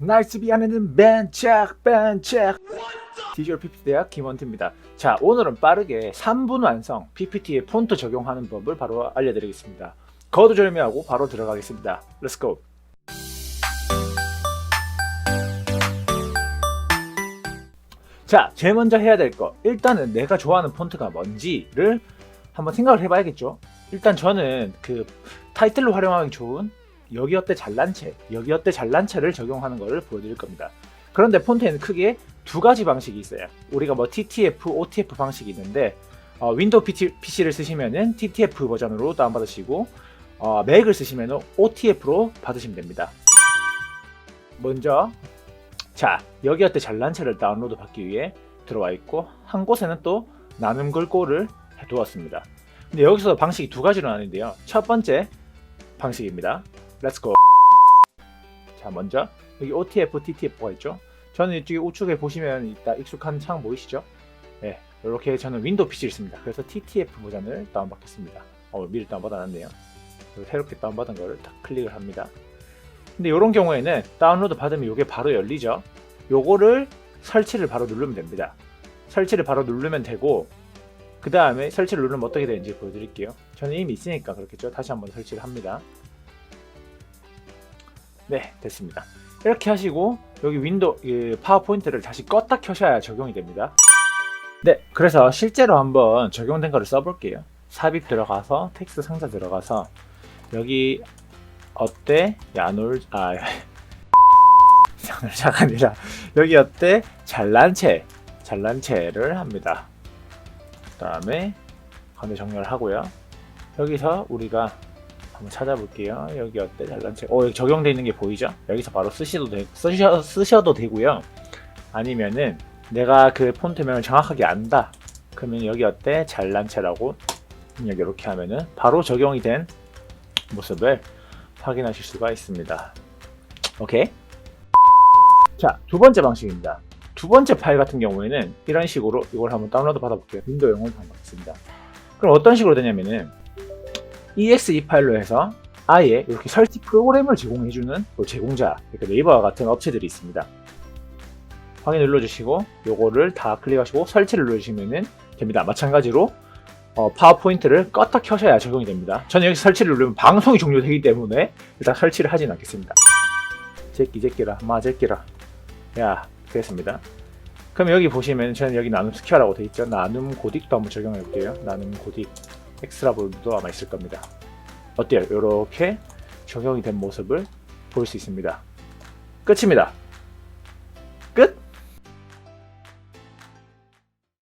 나이스 비하는 벤착 벤착 디지털 PPT 대학 김원태입니다. 자 오늘은 빠르게 3분 완성 PPT에 폰트 적용하는 법을 바로 알려드리겠습니다. 거두절미하고 바로 들어가겠습니다. Let's go. 자, 제일 먼저 해야 될 거. 일단은 내가 좋아하는 폰트가 뭔지를 한번 생각을 해봐야겠죠. 일단 저는 그 타이틀로 활용하기 좋은 여기 어때 잘난 채, 여기 어때 잘난 채를 적용하는 것을 보여드릴 겁니다. 그런데 폰트에는 크게 두 가지 방식이 있어요. 우리가 뭐 TTF, OTF 방식이 있는데 어, 윈도우 PC를 쓰시면은 TTF 버전으로 다운받으시고 어, 맥을 쓰시면은 OTF로 받으시면 됩니다. 먼저 자 여기 어때 잘난 채를 다운로드 받기 위해 들어와 있고 한 곳에는 또 나눔 글꼴을 해두었습니다. 근데 여기서 방식이 두 가지로 나뉘는데요. 첫 번째 방식입니다. Let's go. 자 먼저 여기 OTF, TTF가 있죠. 저는 이쪽에 우측에 보시면 있다 익숙한 창 보이시죠? 네, 이렇게 저는 윈도우 PC를 씁니다. 그래서 TTF 버전을 다운받겠습니다. 어, 미리 다운받아놨네요. 새롭게 다운받은 거를 딱 클릭을 합니다. 근데 이런 경우에는 다운로드 받으면 이게 바로 열리죠. 요거를 설치를 바로 누르면 됩니다. 설치를 바로 누르면 되고 그 다음에 설치를 누르면 어떻게 되는지 보여드릴게요. 저는 이미 있으니까 그렇겠죠. 다시 한번 설치를 합니다. 네, 됐습니다. 이렇게 하시고 여기 윈도우 그 파워포인트를 다시 껐다 켜셔야 적용이 됩니다. 네, 그래서 실제로 한번 적용된 거를 써볼게요. 삽입 들어가서 텍스트 상자 들어가서 여기 어때 야놀 아 야놀자가 아니라 여기 어때 잘난 채 잘난 채를 합니다. 그 다음에 관대 정렬 하고요. 여기서 우리가 한번 찾아볼게요. 여기 어때 잘난 채. 어 여기 적용돼 있는 게 보이죠? 여기서 바로 쓰셔도 되 쓰셔, 쓰셔도 되고요. 아니면은 내가 그 폰트명을 정확하게 안다. 그러면 여기 어때 잘난 채라고 여기 이렇게 하면은 바로 적용이 된 모습을 확인하실 수가 있습니다. 오케이. 자, 두 번째 방식입니다. 두 번째 파일 같은 경우에는 이런 식으로 이걸 한번 다운로드 받아볼게요. 윈도우 영어로 다운받습니다. 그럼 어떤 식으로 되냐면은 exe 파일로 해서 아예 이렇게 설치 프로그램을 제공해주는 또 제공자, 그러니까 네이버와 같은 업체들이 있습니다. 확인 눌러주시고 요거를 다 클릭하시고 설치를 눌러주시면 됩니다. 마찬가지로 어, 파워포인트를 껐다 켜셔야 적용이 됩니다. 저는 여기서 설치를 누르면 방송이 종료되기 때문에 일단 설치를 하진 않겠습니다. 제끼 제끼라 마 제끼라 야 됐습니다. 그럼 여기 보시면 저는 여기 나눔 스퀘어라고 되어 있죠. 나눔 고딕도 한번 적용해 볼게요. 나눔 고딕 엑스트라 볼도 아마 있을 겁니다. 어때요? 이렇게 적용이 된 모습을 볼 수 있습니다. 끝입니다.